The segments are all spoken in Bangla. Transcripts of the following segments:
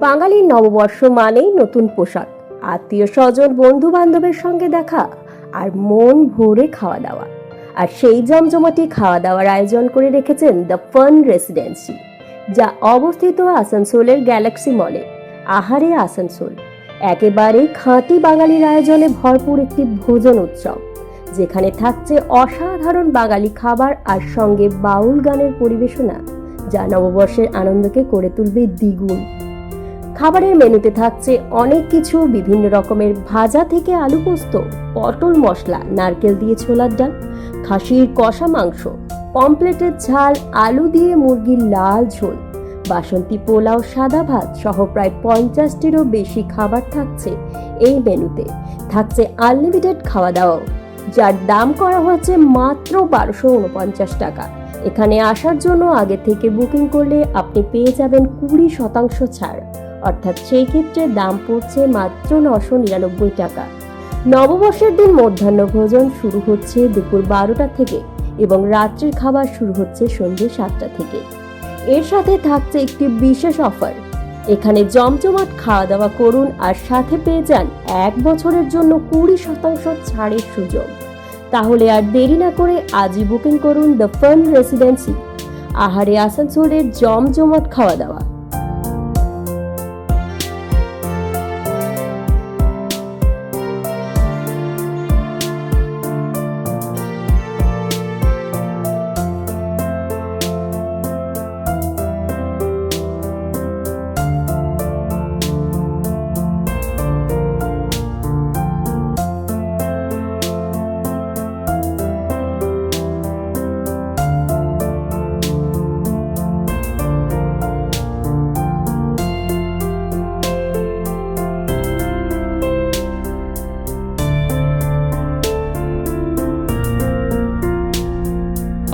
বাঙালির নববর্ষ মানেই নতুন পোশাক। আত্মীয় স্বজন বন্ধু বান্ধবের সঙ্গে দেখা আর মন ভরে খাওয়া দাওয়া। আর সেই জমজমাটি খাওয়া দাওয়ার আয়োজন করে রেখেছেন দ্য ফান রেসিডেন্সি যা অবস্থিত আসানসোলের গ্যালাক্সি মলে, আহারে আসানসোল। একেবারে খাঁটি বাঙালির আয়োজনে ভরপুর একটি ভোজন উৎসব, যেখানে থাকছে অসাধারণ বাঙালি খাবার আর সঙ্গে বাউল গানের পরিবেশনা, যা নববর্ষের আনন্দকে করে তুলবে দ্বিগুণ। খাবারের মেনুতে থাকছে অনেক কিছু, বিভিন্ন রকমের ভাজা থেকে আলু পোস্ত, পটল মশলা, নারকেল দিয়ে ছোলার ডাল, খাসির কষা মাংস, পমপ্লেটের ঝাল, আলু দিয়ে মুরগির লাল ঝোল, বাসন্তী পোলাও, সাদা ভাত সহ প্রায় পঞ্চাশটিরও বেশি খাবার থাকছে এই মেনুতে। থাকছে আনলিমিটেড খাওয়া দাওয়াও যার দাম করা হয়েছে মাত্র বারোশো উনপঞ্চাশ টাকা। এখানে আসার জন্য আগে থেকে বুকিং করলে আপনি পেয়ে যাবেন কুড়ি শতাংশ ছাড়। অর্থাৎ সেই ক্ষেত্রে দাম পড়ছে মাত্র নশো নিরানব্বই টাকা। নববর্ষের দিন মধ্যাহ্ন ভোজন শুরু হচ্ছে দুপুর বারোটা থেকে এবং রাত্রির খাবার শুরু হচ্ছে সন্ধ্যে সাতটা থেকে। এর সাথে থাকছে একটি বিশেষ অফার। এখানে জমজমাট খাওয়া দাওয়া করুন আর সাথে পেয়ে যান এক বছরের জন্য কুড়ি শতাংশ ছাড়ের সুযোগ। তাহলে আর দেরি না করে আজই বুকিং করুন দ্য ফান রেসিডেন্সি। আহারে আসানসোলের জমজমাট খাওয়া দাওয়া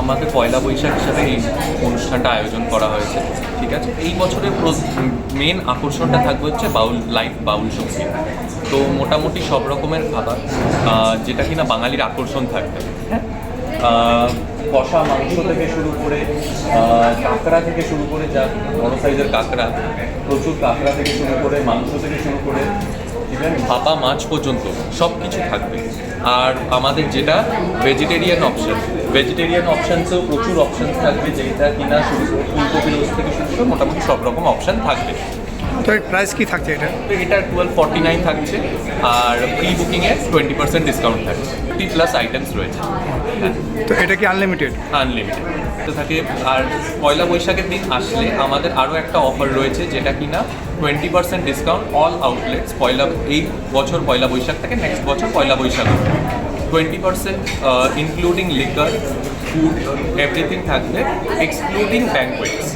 আমাদের পয়লা বৈশাখ হিসাবে এই অনুষ্ঠানটা আয়োজন করা হয়েছে। ঠিক আছে? এই বছরের মেন আকর্ষণটা থাকবে হচ্ছে বাউল লাইভ বাউল সংগীত। তো মোটামুটি সব রকমের খাবার যেটা কিনা বাঙালির আকর্ষণ থাকবে। হ্যাঁ? কষা মাংস থেকে শুরু করে কাঁকড়া থেকে শুরু করে, যা বড় সাইজের কাঁকড়া, প্রচুর কাঁকড়া থেকে শুরু করে, মাংস থেকে শুরু করে ইভেন ভাপা মাছ পর্যন্ত সব কিছু থাকবে। আর আমাদের যেটা ভেজিটেরিয়ান অপশন ভেজিটেরিয়ান অপশানসেও প্রচুর অপশান থাকবে যেটা কিনা শুধু ফুলকপি রোজ থেকে শুরু করে মোটামুটি সব রকম অপশান থাকবে। তো এর প্রাইস কি থাকছে এটা? তো এটা টুয়েলভ ফর্টি নাইন থাকছে আর প্রি বুকিংয়ে টোয়েন্টি পার্সেন্ট ডিসকাউন্ট থাকছে। ফিফটি প্লাস আইটেমস রয়েছে। হ্যাঁ। তো এটা কি আনলিমিটেড আনলিমিটেড তো থাকে আর পয়লা বৈশাখের দিন আসলে আমাদের আরও একটা অফার রয়েছে যেটা কিনা twenty percent discount all outlets Poila এই বছর পয়লা বৈশাখ থেকে নেক্সট বছর Poila Baishakh twenty percent including liquor food everything থাকবে এক্সক্লুডিং ব্যাঙ্কোয়েটস